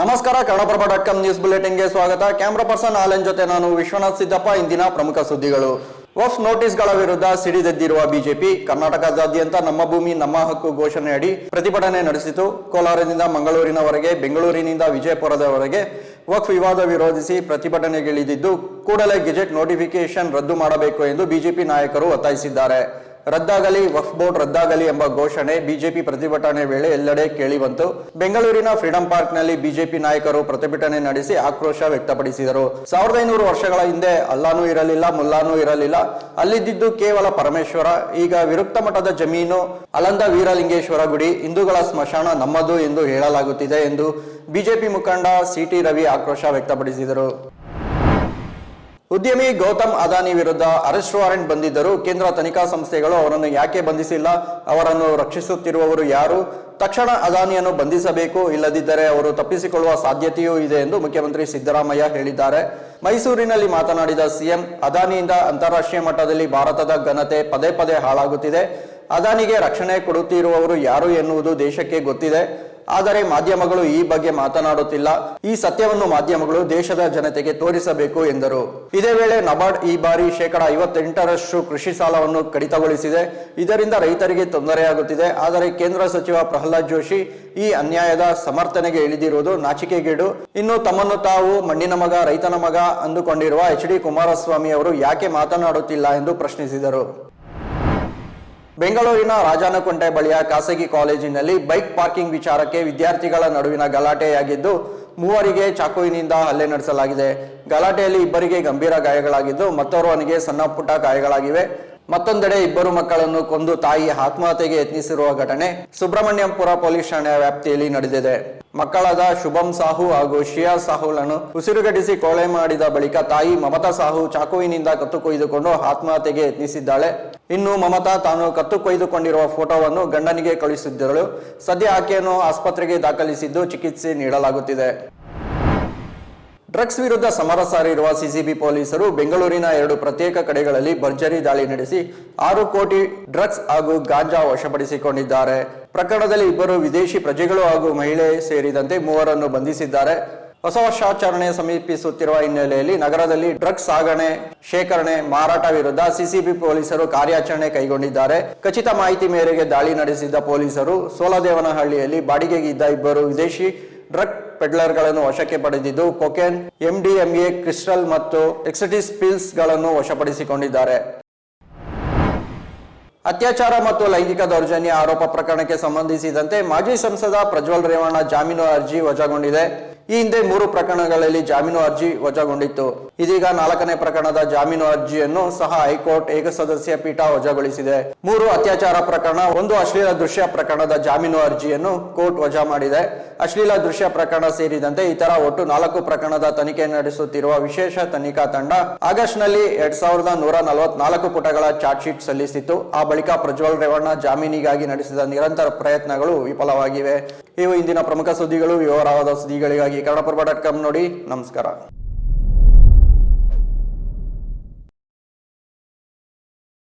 ನಮಸ್ಕಾರ, Kannadaprabha dot com news ಬುಲೆಟಿನ್ಗೆ ಸ್ವಾಗತ. ಕ್ಯಾಮ್ರಾ ಪರ್ಸನ್ ಆಲನ್ ಜೊತೆ ನಾನು ವಿಶ್ವನಾಥ್ ಸಿದ್ದಪ್ಪ, ಇಂದಿನ ಪ್ರಮುಖ ಸುದ್ದಿಗಳು. ವಫ್ ನೋಟಿಸ್ಗಳ ವಿರುದ್ಧ ಸಿಡಿದೆದ್ದಿರುವ ಬಿಜೆಪಿ, ಕರ್ನಾಟಕದಾದ್ಯಂತ ನಮ್ಮ ಭೂಮಿ, ನಮ್ಮ ಹಕ್ಕು ಘೋಷಣೆ ಅಡಿ ಪ್ರತಿಭಟನೆ ನಡೆಸಿತು. ಕೋಲಾರದಿಂದ ಮಂಗಳೂರಿನವರೆಗೆ, ಬೆಂಗಳೂರಿನಿಂದ ವಿಜಯಪುರದವರೆಗೆ ವಕ್ಫ್ ವಿವಾದ ವಿರೋಧಿಸಿ ಪ್ರತಿಭಟನೆಗಿಳಿದಿದ್ದು, ಕೂಡಲೇ ಗೆಜೆಟ್ ನೋಟಿಫಿಕೇಶನ್ ರದ್ದು ಮಾಡಬೇಕು ಎಂದು ಬಿಜೆಪಿ ನಾಯಕರು ಒತ್ತಾಯಿಸಿದ್ದಾರೆ. ರದ್ದಾಗಲಿ, ವಕ್ಫ್ ಬೋರ್ಡ್ ರದ್ದಾಗಲಿ ಎಂಬ ಘೋಷಣೆ ಬಿಜೆಪಿ ಪ್ರತಿಭಟನೆ ವೇಳೆ ಎಲ್ಲೆಡೆ ಕೇಳಿಬಂತು. ಬೆಂಗಳೂರಿನ ಫ್ರೀಡಂ ಪಾರ್ಕ್ನಲ್ಲಿ ಬಿಜೆಪಿ ನಾಯಕರು ಪ್ರತಿಭಟನೆ ನಡೆಸಿ ಆಕ್ರೋಶ ವ್ಯಕ್ತಪಡಿಸಿದರು. ಸಾವಿರದ ಐನೂರು ವರ್ಷಗಳ ಹಿಂದೆ ಅಲ್ಲಾನೂ ಇರಲಿಲ್ಲ, ಮುಲ್ಲಾನೂ ಇರಲಿಲ್ಲ. ಅಲ್ಲಿದ್ದಿದ್ದು ಕೇವಲ ಪರಮೇಶ್ವರ. ಈಗ ವಿರುಕ್ತ ಮಠದ ಜಮೀನು ಅಲಂದ ವೀರಲಿಂಗೇಶ್ವರ ಗುಡಿ. ಹಿಂದೂಗಳ ಸ್ಮಶಾನ ನಮ್ಮದು ಎಂದು ಹೇಳಲಾಗುತ್ತಿದೆ ಎಂದು ಬಿಜೆಪಿ ಮುಖಂಡ ಸಿಟಿ ರವಿ ಆಕ್ರೋಶ ವ್ಯಕ್ತಪಡಿಸಿದರು. ಉದ್ಯಮಿ ಗೌತಮ್ ಅದಾನಿ ವಿರುದ್ಧ ಅರೆಸ್ಟ್ ವಾರೆಂಟ್ ಬಂದಿದ್ದರೂ ಕೇಂದ್ರ ತನಿಖಾ ಸಂಸ್ಥೆಗಳು ಅವರನ್ನು ಯಾಕೆ ಬಂಧಿಸಿಲ್ಲ, ಅವರನ್ನು ರಕ್ಷಿಸುತ್ತಿರುವವರು ಯಾರು, ತಕ್ಷಣ ಅದಾನಿಯನ್ನು ಬಂಧಿಸಬೇಕು, ಇಲ್ಲದಿದ್ದರೆ ಅವರು ತಪ್ಪಿಸಿಕೊಳ್ಳುವ ಸಾಧ್ಯತೆಯೂ ಇದೆ ಎಂದು ಮುಖ್ಯಮಂತ್ರಿ ಸಿದ್ದರಾಮಯ್ಯ ಹೇಳಿದ್ದಾರೆ. ಮೈಸೂರಿನಲ್ಲಿ ಮಾತನಾಡಿದ ಸಿಎಂ, ಅದಾನಿಯಿಂದ ಅಂತಾರಾಷ್ಟ್ರೀಯ ಮಟ್ಟದಲ್ಲಿ ಭಾರತದ ಘನತೆ ಪದೇ ಪದೇ ಹಾಳಾಗುತ್ತಿದೆ. ಅದಾನಿಗೆ ರಕ್ಷಣೆ ಕೊಡುತ್ತಿರುವವರು ಯಾರು ಎನ್ನುವುದು ದೇಶಕ್ಕೆ ಗೊತ್ತಿದೆ. ಆದರೆ ಮಾಧ್ಯಮಗಳು ಈ ಬಗ್ಗೆ ಮಾತನಾಡುತ್ತಿಲ್ಲ. ಈ ಸತ್ಯವನ್ನು ಮಾಧ್ಯಮಗಳು ದೇಶದ ಜನತೆಗೆ ತೋರಿಸಬೇಕು ಎಂದರು. ಇದೇ ವೇಳೆ ನಬಾರ್ಡ್ ಈ ಬಾರಿ ಶೇಕಡ ಐವತ್ತೆಂಟರಷ್ಟು ಕೃಷಿ ಸಾಲವನ್ನು ಕಡಿತಗೊಳಿಸಿದೆ. ಇದರಿಂದ ರೈತರಿಗೆ ತೊಂದರೆಯಾಗುತ್ತಿದೆ. ಆದರೆ ಕೇಂದ್ರ ಸಚಿವ ಪ್ರಹ್ಲಾದ್ ಜೋಶಿ ಈ ಅನ್ಯಾಯದ ಸಮರ್ಥನೆಗೆ ಇಳಿದಿರುವುದು ನಾಚಿಕೆಗೇಡು. ಇನ್ನು ತಮ್ಮನ್ನು ತಾವು ಮಣ್ಣಿನ ಮಗ, ರೈತನ ಮಗ ಅಂದುಕೊಂಡಿರುವ ಎಚ್ ಡಿ ಕುಮಾರಸ್ವಾಮಿ ಅವರು ಯಾಕೆ ಮಾತನಾಡುತ್ತಿಲ್ಲ ಎಂದು ಪ್ರಶ್ನಿಸಿದರು. ಬೆಂಗಳೂರಿನ ರಾಜಾನಕುಂಟೆ ಬಳಿಯ ಖಾಸಗಿ ಕಾಲೇಜಿನಲ್ಲಿ ಬೈಕ್ ಪಾರ್ಕಿಂಗ್ ವಿಚಾರಕ್ಕೆ ವಿದ್ಯಾರ್ಥಿಗಳ ನಡುವಿನ ಗಲಾಟೆಯಾಗಿದ್ದು, ಮೂವರಿಗೆ ಚಾಕುವಿನಿಂದ ಹಲ್ಲೆ ನಡೆಸಲಾಗಿದೆ. ಗಲಾಟೆಯಲ್ಲಿ ಇಬ್ಬರಿಗೆ ಗಂಭೀರ ಗಾಯಗಳಾಗಿದ್ದು, ಮತ್ತೋರ್ವನಿಗೆ ಸಣ್ಣ ಪುಟ್ಟ ಗಾಯಗಳಾಗಿವೆ. ಮತ್ತೊಂದೆಡೆ ಇಬ್ಬರು ಮಕ್ಕಳನ್ನು ಕೊಂದು ತಾಯಿ ಆತ್ಮಹತ್ಯೆಗೆ ಯತ್ನಿಸಿರುವ ಘಟನೆ ಸುಬ್ರಹ್ಮಣ್ಯಂಪುರ ಪೊಲೀಸ್ ಠಾಣೆಯ ವ್ಯಾಪ್ತಿಯಲ್ಲಿ ನಡೆದಿದೆ. ಮಕ್ಕಳಾದ ಶುಭಂ ಸಾಹು ಹಾಗೂ ಶಿಯಾ ಸಾಹುಳನ್ನು ಉಸಿರುಗಟ್ಟಿಸಿ ಕೊಲೆ ಮಾಡಿದ ಬಳಿಕ ತಾಯಿ ಮಮತಾ ಸಾಹು ಚಾಕುವಿನಿಂದ ಕತ್ತು ಕೊಯ್ದುಕೊಂಡು ಆತ್ಮಹತ್ಯೆಗೆ ಯತ್ನಿಸಿದ್ದಾಳೆ. ಇನ್ನು ಮಮತಾ ತಾನು ಕತ್ತು ಕೊಯ್ದುಕೊಂಡಿರುವ ಫೋಟೋವನ್ನು ಗಂಡನಿಗೆ ಕಳುಹಿಸಿದ್ದಳು ಸದ್ಯ ಆಕೆಯನ್ನು ಆಸ್ಪತ್ರೆಗೆ ದಾಖಲಿಸಿದ್ದು ಚಿಕಿತ್ಸೆ ನೀಡಲಾಗುತ್ತಿದೆ. ಡ್ರಗ್ಸ್ ವಿರುದ್ಧ ಸಮರ ಸಾರಿರುವ ಸಿಸಿಬಿ ಪೊಲೀಸರು ಬೆಂಗಳೂರಿನ ಎರಡು ಪ್ರತ್ಯೇಕ ಕಡೆಗಳಲ್ಲಿ ಭರ್ಜರಿ ದಾಳಿ ನಡೆಸಿ ಆರು ಕೋಟಿ ಡ್ರಗ್ಸ್ ಹಾಗೂ ಗಾಂಜಾ ವಶಪಡಿಸಿಕೊಂಡಿದ್ದಾರೆ. ಪ್ರಕರಣದಲ್ಲಿ ಇಬ್ಬರು ವಿದೇಶಿ ಪ್ರಜೆಗಳು ಹಾಗೂ ಮಹಿಳೆ ಸೇರಿದಂತೆ ಮೂವರನ್ನು ಬಂಧಿಸಿದ್ದಾರೆ. ಹೊಸ ವರ್ಷಾಚರಣೆ ಸಮೀಪಿಸುತ್ತಿರುವ ಹಿನ್ನೆಲೆಯಲ್ಲಿ ನಗರದಲ್ಲಿ ಡ್ರಗ್ಸ್ ಸಾಗಣೆ, ಶೇಖರಣೆ, ಮಾರಾಟ ವಿರುದ್ಧ ಸಿಸಿಬಿ ಪೊಲೀಸರು ಕಾರ್ಯಾಚರಣೆ ಕೈಗೊಂಡಿದ್ದಾರೆ. ಖಚಿತ ಮಾಹಿತಿ ಮೇರೆಗೆ ದಾಳಿ ನಡೆಸಿದ್ದ ಪೊಲೀಸರು ಸೋಲದೇವನಹಳ್ಳಿಯಲ್ಲಿ ಬಾಡಿಗೆಗೆ ಇದ್ದ ಇಬ್ಬರು ವಿದೇಶಿ ಡ್ರಗ್ ಪೆಡ್ಲರ್ಗಳನ್ನು ವಶಕ್ಕೆ ಪಡೆದಿದ್ದು ಕೊಕೆನ್, ಎಂಡಿಎಂಎ, ಕ್ರಿಸ್ಟಲ್ ಮತ್ತು ಎಕ್ಸಟಿಸ್ ಪಿಲ್ಸ್ಗಳನ್ನು ವಶಪಡಿಸಿಕೊಂಡಿದ್ದಾರೆ. ಅತ್ಯಾಚಾರ ಮತ್ತು ಲೈಂಗಿಕ ದೌರ್ಜನ್ಯ ಆರೋಪ ಪ್ರಕರಣಕ್ಕೆ ಸಂಬಂಧಿಸಿದಂತೆ ಮಾಜಿ ಸಂಸದ ಪ್ರಜ್ವಲ್ ರೇವಣ್ಣ ಜಾಮೀನು ಅರ್ಜಿ ವಜಾಗೊಂಡಿದೆ. ಈ ಹಿಂದೆ ಮೂರು ಪ್ರಕರಣಗಳಲ್ಲಿ ಜಾಮೀನು ಅರ್ಜಿ ವಜಾಗೊಂಡಿತ್ತು. ಇದೀಗ ನಾಲ್ಕನೇ ಪ್ರಕರಣದ ಜಾಮೀನು ಅರ್ಜಿಯನ್ನು ಸಹ ಹೈಕೋರ್ಟ್ ಏಕಸದಸ್ಯ ಪೀಠ ವಜಾಗೊಳಿಸಿದೆ. ಮೂರು ಅತ್ಯಾಚಾರ ಪ್ರಕರಣ, ಒಂದು ಅಶ್ಲೀಲ ದೃಶ್ಯ ಪ್ರಕರಣದ ಜಾಮೀನು ಅರ್ಜಿಯನ್ನು ಕೋರ್ಟ್ ವಜಾ ಮಾಡಿದೆ. ಅಶ್ಲೀಲ ದೃಶ್ಯ ಪ್ರಕರಣ ಸೇರಿದಂತೆ ಇತರ ಒಟ್ಟು ನಾಲ್ಕು ಪ್ರಕರಣದ ತನಿಖೆ ನಡೆಸುತ್ತಿರುವ ವಿಶೇಷ ತನಿಖಾ ತಂಡ ಆಗಸ್ಟ್ನಲ್ಲಿ ಎರಡ್ ಸಾವಿರದ ನೂರ ನಲವತ್ನಾಲ್ಕು ಪುಟಗಳ ಚಾರ್ಜ್ ಶೀಟ್ ಸಲ್ಲಿಸಿತ್ತು. ಆ ಬಳಿಕ ಪ್ರಜ್ವಲ್ ರೇವಣ್ಣ ಜಾಮೀನಿಗಾಗಿ ನಡೆಸಿದ ನಿರಂತರ ಪ್ರಯತ್ನಗಳು ವಿಫಲವಾಗಿವೆ. ಇವು ಇಂದಿನ ಪ್ರಮುಖ ಸುದ್ದಿಗಳು. ವಿವರವಾದ ಸುದ್ದಿಗಳಿಗಾಗಿ ಕನ್ನಡಪ್ರಭ ಡಾಟ್ ಕಾಮ್ ನೋಡಿ ನಮಸ್ಕಾರ.